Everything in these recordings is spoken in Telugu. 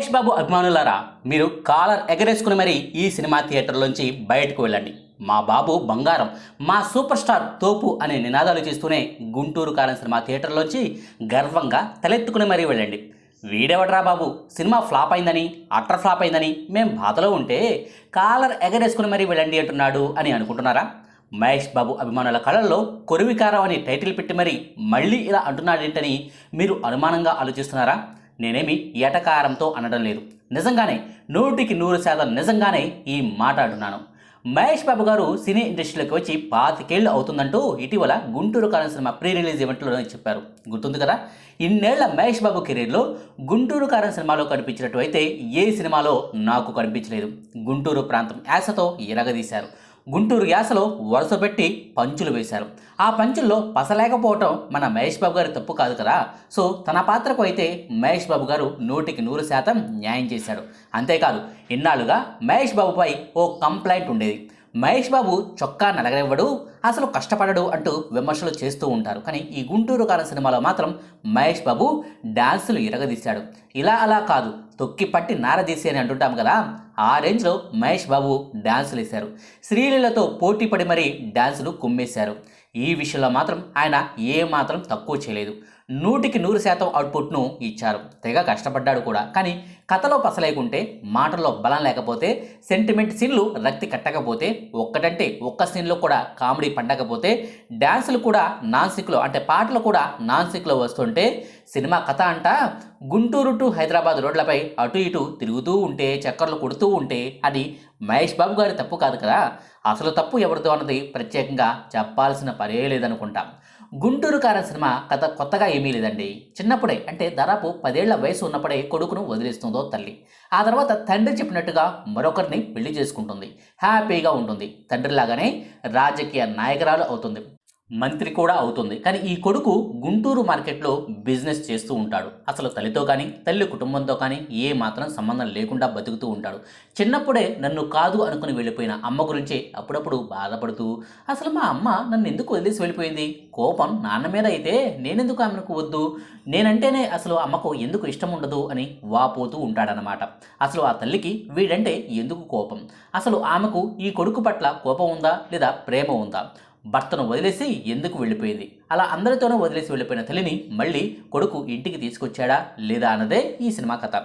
మహేష్ బాబు అభిమానులారా మీరు కాలర్ ఎగరేసుకుని మరి ఈ సినిమా థియేటర్లోంచి బయటకు వెళ్ళండి. మా బాబు బంగారం మా సూపర్ స్టార్ తోపు అనే నినాదాలు చేస్తూనే గుంటూరు కాలం సినిమా థియేటర్లోంచి గర్వంగా తలెత్తుకుని మరీ వెళ్ళండి. వీడెవడరా బాబు? సినిమా ఫ్లాప్ అయిందని అట్టర్ ఫ్లాప్ అయిందని మేం బాధలో ఉంటే కాలర్ ఎగరేసుకుని మరీ వెళ్ళండి అంటున్నాడు అని అనుకుంటున్నారా? మహేష్ బాబు అభిమానుల కళల్లో కొరివికారం అని టైటిల్ పెట్టి మరీ మళ్ళీ ఇలా అంటున్నాడేంటని మీరు అనుమానంగా ఆలోచిస్తున్నారా? నేనేమి ఎటకారంతో అనడం లేదు. నిజంగానే నూటికి నూరు శాతం నిజంగానే ఈ మాట అంటున్నాను. మహేష్ బాబు గారు సినీ ఇండస్ట్రీలోకి వచ్చి పాతికేళ్ళు అవుతుందంటూ ఇటీవల Guntur Kalam cinema pre release ఈవెంట్లో చెప్పారు. గుర్తుంది కదా? ఇన్నేళ్ళ మహేష్ బాబు కెరీర్లో గుంటూరు కారం సినిమాలో కనిపించినట్టు అయితే ఏ సినిమాలో నాకు కనిపించలేదు. గుంటూరు ప్రాంతం యాసతో ఎరగదీశారు. గుంటూరు గ్యాస్లో వరుస పెట్టి పంచులు వేశారు. ఆ పంచుల్లో పసలేకపోవటం మన మహేష్ బాబు గారి తప్పు కాదు కదా. సో తన పాత్రకు అయితే మహేష్ బాబు గారు నూటికి నూరు శాతం న్యాయం చేశాడు అంతేకాదు ఇన్నాళ్ళుగా మహేష్ బాబుపై ఓ కంప్లైంట్ ఉండేది. మహేష్ బాబు చొక్కా నలగనివ్వడు అసలు కష్టపడడు అంటూ విమర్శలు చేస్తూ ఉంటారు. కానీ ఈ గుంటూరు కాలం సినిమాలో మాత్రం మహేష్ బాబు డాన్సులు ఇరగదీశాడు. ఇలా అలా కాదు. తొక్కి పట్టి నారదీసి అని అంటుంటాం కదా ఆ రేంజ్లో మహేష్ బాబు డాన్సులు వేశారు. శ్రీలీలతో పోటీ పడి మరీ డాన్సులు కుమ్మేశారు. ఈ విషయంలో మాత్రం ఆయన ఏమాత్రం తక్కువ చేయలేదు. నూటికి నూరు శాతం అవుట్పుట్ను ఇచ్చారు. తెగ కష్టపడ్డాడు కూడా. కానీ కథలో పసలేకుంటే మాటల్లో బలం లేకపోతే సెంటిమెంట్ సీన్లు రక్తి కట్టకపోతే ఒక్కటంటే ఒక్క సీన్లో కూడా కామెడీ పండకపోతే డ్యాన్సులు కూడా నాన్సిక్లో అంటే పాటలు కూడా నాన్సిక్లో వస్తుంటే సినిమా కథ అంట గుంటూరు టు హైదరాబాద్ రోడ్లపై అటు ఇటు తిరుగుతూ ఉంటే చక్కర్లు కొడుతూ ఉంటే అది మహేష్ బాబు గారి తప్పు కాదు కదా. అసలు తప్పు ఎవరిదో అన్నది ప్రత్యేకంగా చెప్పాల్సిన పనే లేదనుకుంటాం. గుంటూరు కారం సినిమా కథ కొత్తగా ఏమీ లేదండి. చిన్నప్పుడే అంటే దాదాపు పదేళ్ళ వయసు ఉన్నప్పుడే కొడుకును వదిలేస్తుందో తల్లి. ఆ తర్వాత తండ్రి చెప్పినట్టుగా మరొకరిని పెళ్ళి చేసుకుంటుంది. హ్యాపీగా ఉంటుంది. తండ్రిలాగానే రాజకీయ నాయకురాలు అవుతుంది. మంత్రి కూడా అవుతుంది. కానీ ఈ కొడుకు గుంటూరు మార్కెట్లో బిజినెస్ చేస్తూ ఉంటాడు. అసలు తల్లితో కానీ తల్లి కుటుంబంతో కానీ ఏ మాత్రం సంబంధం లేకుండా బతుకుతూ ఉంటాడు. చిన్నప్పుడే నన్ను కాదు అనుకుని వెళ్ళిపోయిన అమ్మ గురించే అప్పుడప్పుడు బాధపడుతూ అసలు మా అమ్మ నన్ను ఎందుకు వదిలేసి వెళ్ళిపోయింది? కోపం నాన్న మీద అయితే నేనెందుకు ఆమెకు వద్దు? నేనంటేనే అసలు అమ్మకు ఎందుకు ఇష్టం ఉండదు? అని వాపోతూ ఉంటాడనమాట అసలు ఆ తల్లికి వీడంటే ఎందుకు కోపం? అసలు ఆమెకు ఈ కొడుకు పట్ల కోపం ఉందా లేదా ప్రేమ ఉందా? భర్తను వదిలేసి ఎందుకు వెళ్ళిపోయింది? అలా అందరితోనూ వదిలేసి వెళ్ళిపోయిన తల్లిని మళ్ళీ కొడుకు ఇంటికి తీసుకొచ్చాడా లేదా అన్నదే ఈ సినిమా కథ.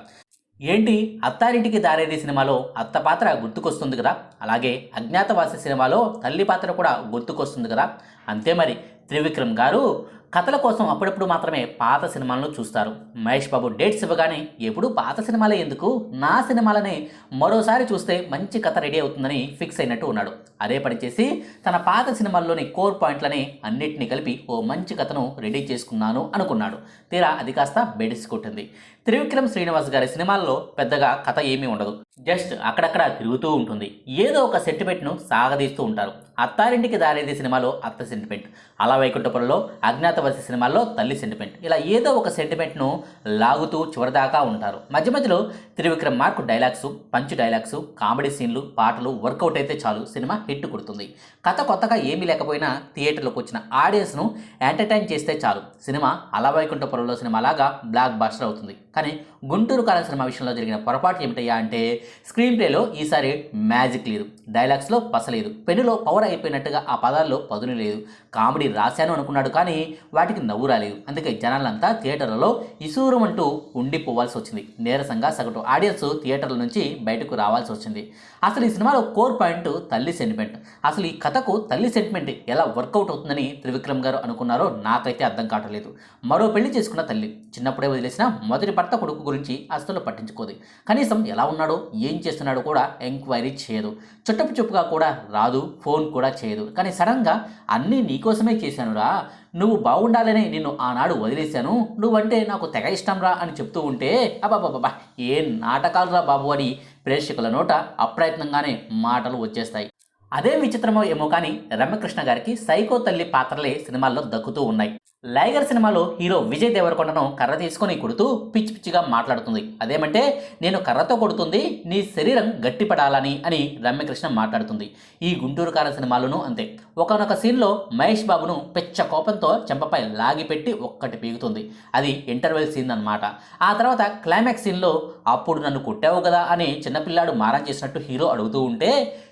ఏంటి? అత్తారింటికి దారేది సినిమాలో అత్త పాత్ర గుర్తుకొస్తుంది కదా? అలాగే అజ్ఞాతవాసి సినిమాలో తల్లి పాత్ర కూడా గుర్తుకొస్తుంది కదా? అంతే మరి. త్రివిక్రమ్ గారు కథల కోసం అప్పుడప్పుడు మాత్రమే పాత సినిమాలను చూస్తారు. మహేష్ బాబు డేట్స్ ఇవ్వగానే ఎప్పుడు పాత సినిమాలే ఎందుకు? నా సినిమాలనే మరోసారి చూస్తే మంచి కథ రెడీ అవుతుందని ఫిక్స్ అయినట్టు ఉన్నాడు. అదే పనిచేసి తన పాత సినిమాల్లోని కోర్ పాయింట్లని అన్నిటినీ కలిపి ఓ మంచి కథను రెడీ చేసుకున్నాను అనుకున్నాడు. తీరా అది కాస్త బెడిసి కొట్టింది. త్రివిక్రమ్ శ్రీనివాస్ గారి సినిమాల్లో పెద్దగా కథ ఏమీ ఉండదు. జస్ట్ అక్కడక్కడ తిరుగుతూ ఉంటుంది. ఏదో ఒక సెంటిమెంట్ను సాగదీస్తూ ఉంటారు. అత్తారింటికి దారేది సినిమాలో అత్త సెంటిమెంట్ అలా వైకుంఠపురంలో అజ్ఞాతవాసి సినిమాల్లో తల్లి సెంటిమెంట్ ఇలా ఏదో ఒక సెంటిమెంట్ను లాగుతూ చివరిదాకా ఉంటారు. మధ్య మధ్యలో Trivikram mark dialogues punch dialogues comedy సీన్లు పాటలు వర్కౌట్ అయితే చాలు సినిమా హిట్ కొడుతుంది. కథ కొత్తగా ఏమీ లేకపోయినా థియేటర్లోకి వచ్చిన ఆడియన్స్ను ఎంటర్టైన్ చేస్తే చాలు. సినిమా అలా వైకుంఠపురంలో సినిమాలాగా బ్లాక్ బాస్టర్ అవుతుంది. కానీ గుంటూరు కాలం సినిమా విషయంలో జరిగిన పొరపాటు ఏమిటయ్యా అంటే స్క్రీన్ ప్లేలో ఈసారి మ్యాజిక్ లేదు డైలాగ్స్లో పసలేదు పెన్నులో పవర్ అయిపోయినట్టుగా ఆ పదాల్లో పదును లేదు. కామెడీ రాశాను అనుకున్నాడు కానీ వాటికి నవ్వు రాలేదు. అందుకే జనాలంతా థియేటర్లలో ఇసూరం అంటూ ఉండిపోవాల్సి వచ్చింది. నీరసంగా సగటు ఆడియన్స్ థియేటర్ల నుంచి బయటకు రావాల్సి వచ్చింది. అసలు ఈ సినిమాలో కోర్ పాయింట్ తల్లి సెంటిమెంట్ అసలు ఈ కథకు తల్లి సెంటిమెంట్ ఎలా వర్కౌట్ అవుతుందని త్రివిక్రమ్ గారు అనుకున్నారో నాకైతే అర్థం కావట్లేదు. మరో పెళ్ళి చేసుకున్న తల్లి. చిన్నప్పుడే వదిలేసిన మొదటి భర్త కొడుకు గురించి అసలు పట్టించుకోదు. కనీసం ఎలా ఉన్నాడో ఏం చేస్తున్నాడో కూడా ఎంక్వైరీ చేయదు. చుట్టపు చుప్పుగా కూడా రాదు ఫోన్ కూడా చేయదు. కానీ సడన్గా అన్నీ నీకోసమే చేశానురా. నువ్వు బాగుండాలనే నిన్ను ఆనాడు వదిలేశాను. నువ్వంటే నాకు తెగ ఇష్టం రా అని చెప్తూ ఉంటే అబ్బాబాబా ఏ నాటకాలు రా బాబు అని ప్రేక్షకుల నోట అప్రయత్నంగానే మాటలు వచ్చేస్తాయి. అదే విచిత్రమో ఏమో కానీ రమ్యకృష్ణ గారికి సైకో తల్లి పాత్రలే సినిమాల్లో దక్కుతూ ఉన్నాయి. లైగర్ సినిమాలో హీరో విజయ్ దేవరకొండను కర్ర తీసుకొని కొడుతూ పిచ్చి పిచ్చిగా మాట్లాడుతుంది. అదేమంటే నేను కర్రతో కొడుతుంది నీ శరీరం గట్టిపడాలని అని రమ్యకృష్ణ మాట్లాడుతుంది. ఈ గుంటూరు కార సినిమాలోనూ అంతే. ఒకనొక సీన్లో మహేష్ బాబును పెచ్చ కోపంతో చెంపపై లాగిపెట్టి ఒక్కటి పీగుతుంది. అది ఇంటర్వెల్ సీన్ అన్నమాట. ఆ తర్వాత క్లైమాక్స్ సీన్లో అప్పుడు నన్ను కొట్టావు కదా అని చిన్నపిల్లాడు మారం చేసినట్టు హీరో అడుగుతూ ఉంటే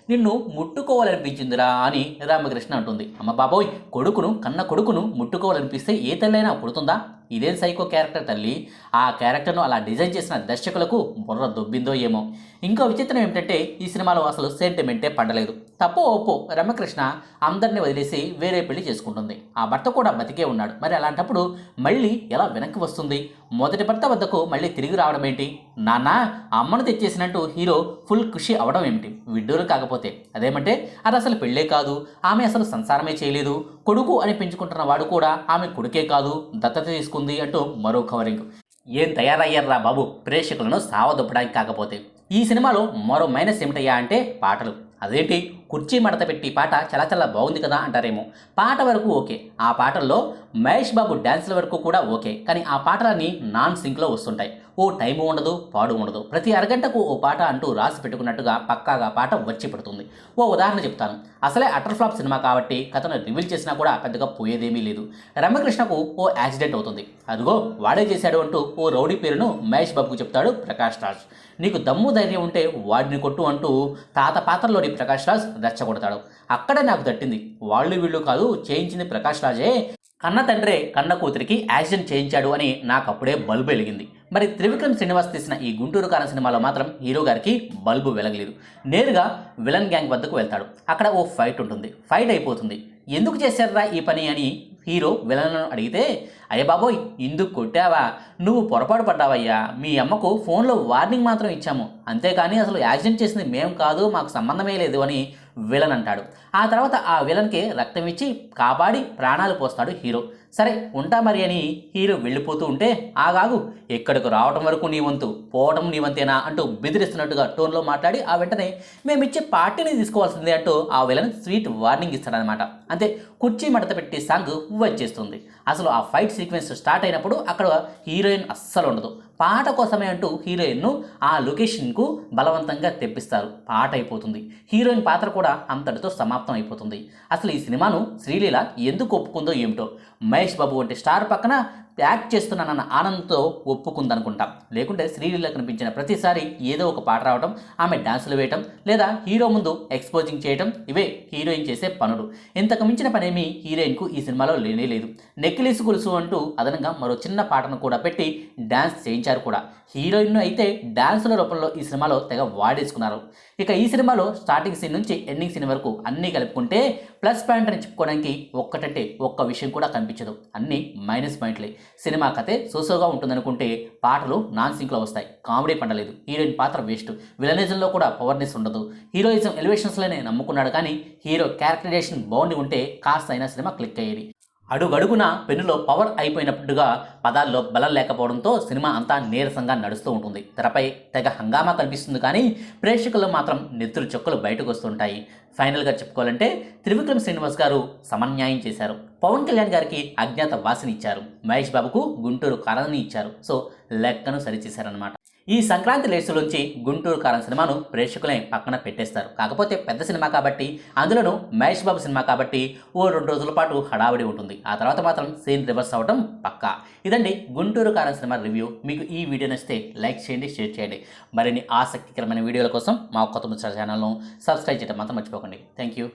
నిన్ను ముట్టుకోవాలనిపించిందిరా అని రామకృష్ణ అంటుంది. అమ్మ బాబోయ్ కొడుకును కన్న కొడుకును ముట్టుకోవాలనిపిస్తే ఏ తల్లైనా పుడుతుందా? ఇదేం సైకో క్యారెక్టర్ తల్లి? ఆ క్యారెక్టర్ను అలా డిజైన్ చేసిన దర్శకులకు బుర్ర దొబ్బిందో ఏమో. ఇంకో విచిత్రం ఏమిటంటే ఈ సినిమాలో అసలు సెంటిమెంటే పడలేదు. తప్పో ఒప్పో రమకృష్ణ అందరిని వదిలేసి వేరే పెళ్ళి చేసుకుంటుంది. ఆ భర్త కూడా బతికే ఉన్నాడు. మరి అలాంటప్పుడు మళ్ళీ ఎలా వెనక్కి వస్తుంది? మొదటి భర్త వద్దకు మళ్ళీ తిరిగి రావడం ఏంటి? నాన్న అమ్మను తెచ్చేసినట్టు హీరో ఫుల్ ఖుషి అవడం ఏమిటి? విడ్డూరు కాకపోతే. అదేమంటే అది అసలు పెళ్ళే కాదు. ఆమె అసలు సంసారమే చేయలేదు. కొడుకు అని పెంచుకుంటున్న వాడు కూడా ఆమె కొడుకే కాదు. దత్తత తీసుకుంది అంటూ మరో కవరింగ్. ఏం తయారయ్యారా బాబు? ప్రేక్షకులను సావదొప్పడానికి కాకపోతే. ఈ సినిమాలో మరో మైనస్ ఏమిటయ్యా అంటే పాటలు. అదేంటి? కుర్చీ మడత పెట్టి పాట చాలా చాలా బాగుంది కదా అంటారేమో. పాట వరకు ఓకే. ఆ పాటల్లో మహేష్ బాబు డ్యాన్స్ల వరకు కూడా ఓకే. కానీ ఆ పాటలన్నీ నాన్ సింక్లో వస్తుంటాయి. ఓ టైం ఉండదు పాడు ఉండదు. ప్రతి అరగంటకు ఓ పాట అంటూ రాసి పెట్టుకున్నట్టుగా పక్కాగా పాట వచ్చి పడుతుంది. ఓ ఉదాహరణ చెప్తాను. అసలే అటర్ ఫ్లాప్ సినిమా కాబట్టి కథను రివీల్ చేసినా కూడా పెద్దగా పోయేదేమీ లేదు. రమకృష్ణకు ఓ యాక్సిడెంట్ అవుతుంది. అదిగో వాడే చేశాడు అంటూ ఓ రౌడీ పేరును మహేష్ బాబుకు చెప్తాడు ప్రకాష్ రాజ్. నీకు దమ్ము ధైర్యం ఉంటే వాడిని కొట్టు అంటూ తాత పాత్రలోని ప్రకాష్ రాజ్ రెచ్చగొడతాడు. అక్కడే నాకు తట్టింది వాళ్ళు వీళ్ళు కాదు చేయించింది ప్రకాష్ రాజే. కన్న తండ్రే కన్న కూతురికి యాక్సిడెంట్ చేయించాడు అని నాకు అప్పుడే బల్బు వెలిగింది. మరి త్రివిక్రమ్ శ్రీనివాస్ తీసిన ఈ గుంటూరు కారం సినిమాలో మాత్రం హీరో గారికి బల్బు వెలగలేదు. నేరుగా విలన్ గ్యాంగ్ వద్దకు వెళ్తాడు. అక్కడ ఓ ఫైట్ ఉంటుంది. ఫైట్ అయిపోతుంది. ఎందుకు చేశారా ఈ పని అని హీరో విలన్ను అడిగితే అయ్య బాబోయ్ ఇందుకు కొట్టావా? నువ్వు పొరపాటు పడ్డావయ్యా. మీ అమ్మకు ఫోన్లో వార్నింగ్ మాత్రం ఇచ్చాము. అంతేకాని అసలు యాక్సిడెంట్ చేసింది మేం కాదు మాకు సంబంధమే లేదు అని విలన్ అంటాడు. ఆ తర్వాత ఆ విలన్కి రక్తం ఇచ్చి కాపాడి ప్రాణాలు పోస్తాడు హీరో. సరే ఉంటా మరి అని హీరో వెళ్ళిపోతూ ఉంటే ఆగాగు ఎక్కడికి రావటం వరకు నీ వంతు పోవటం నీ వంతేనా అంటూ బెదిరిస్తున్నట్టుగా టోన్లో మాట్లాడి ఆ వెంటనే మేమిచ్చే పార్టీని తీసుకోవాల్సిందే అంటూ ఆ విలన్ స్వీట్ వార్నింగ్ ఇస్తాడనమాట అంతే కుర్చీ మడత పెట్టి సాంగ్ వచ్చేస్తుంది అసలు ఆ ఫైట్ సీక్వెన్స్ స్టార్ట్ అయినప్పుడు అక్కడ హీరోయిన్ అస్సలు ఉండదు. పాట కోసమే అంటూ హీరోయిన్ను ఆ లొకేషన్కు బలవంతంగా తెప్పిస్తారు. పాట అయిపోతుంది. హీరోయిన్ పాత్ర కూడా అంతటితో సమాప్తం అయిపోతుంది అసలు ఈ సినిమాను శ్రీలీల ఎందుకు ఒప్పుకుందో ఏమిటో మహేష్ బాబు వంటి స్టార్ పక్కన ప్యాక్ చేస్తున్నానన్న ఆనందంతో ఒప్పుకుందనుకుంటాం. లేకుంటే శ్రీలీల కనిపించిన ప్రతిసారి ఏదో ఒక పాట రావడం ఆమె డాన్సులు వేయటం లేదా హీరో ముందు ఎక్స్పోజింగ్ చేయటం ఇవే హీరోయిన్ చేసే పనులు. ఇంతకు మించిన పనేమీ హీరోయిన్కు ఈ సినిమాలో లేనే లేదు. నెక్లెస్ గొలుసు అంటూ అదనంగా మరో చిన్న పాటను కూడా పెట్టి డాన్స్ చేయించారు కూడా. హీరోయిన్ను అయితే డాన్సుల రూపంలో ఈ సినిమాలో తెగ వాడేసుకున్నారు. ఇక ఈ సినిమాలో స్టార్టింగ్ సీన్ నుంచి ఎండింగ్ సీన్ వరకు అన్నీ కలుపుకుంటే ప్లస్ పాయింట్ అని చెప్పుకోవడానికి ఒక్కటంటే ఒక్క విషయం కూడా కనిపించదు. అన్నీ మైనస్ పాయింట్లే. సినిమా కథే సోసోగా ఉంటుందనుకుంటే పాటలు నాన్ సింక్లో వస్తాయి. కామెడీ పండలేదు. హీరోయిన్ పాత్ర వేస్ట్. విలనిజంలో కూడా పవర్నెస్ ఉండదు. హీరోయిజం ఎలివేషన్స్లోనే నమ్ముకున్నాడు కానీ హీరో క్యారెక్టరైజేషన్ బాగుండి ఉంటే కాస్త అయినా సినిమా క్లిక్ అయ్యేది. అడుగడుగున పెన్నులో పవర్ అయిపోయినట్టుగా పదాల్లో బలం లేకపోవడంతో సినిమా అంతా నీరసంగా నడుస్తూ ఉంటుంది. తెరపై తెగ హంగామా కనిపిస్తుంది కానీ ప్రేక్షకులు మాత్రం నెత్తురు చొక్కలు బయటకు వస్తుంటాయి. ఫైనల్గా చెప్పుకోవాలంటే త్రివిక్రమ్ శ్రీనివాస్ గారు సమన్యాయం చేశారు. పవన్ కళ్యాణ్ గారికి అజ్ఞాత వాసిని ఇచ్చారు. మహేష్ బాబుకు గుంటూరు కారాన్ని ఇచ్చారు. సో లెక్కను సరిచేశారనమాట ఈ సంక్రాంతి నుంచి గుంటూరు కారం సినిమాను ప్రేక్షకులే పక్కన పెట్టేస్తారు. కాకపోతే పెద్ద సినిమా కాబట్టి అందులోనూ మహేష్ బాబు సినిమా కాబట్టి ఓ రెండు రోజుల పాటు హడావిడి ఉంటుంది. ఆ తర్వాత మాత్రం సీన్ రివర్స్ అవ్వడం పక్కా. ఇదండి గుంటూరు కారం సినిమా రివ్యూ. మీకు ఈ వీడియో నచ్చితే లైక్ చేయండి షేర్ చేయండి. మరిన్ని ఆసక్తికరమైన వీడియోల కోసం మా కొత్త ముచ్చ ఛానల్ను సబ్స్క్రైబ్ చేయడం మాత్రం మర్చిపోకండి. Thank you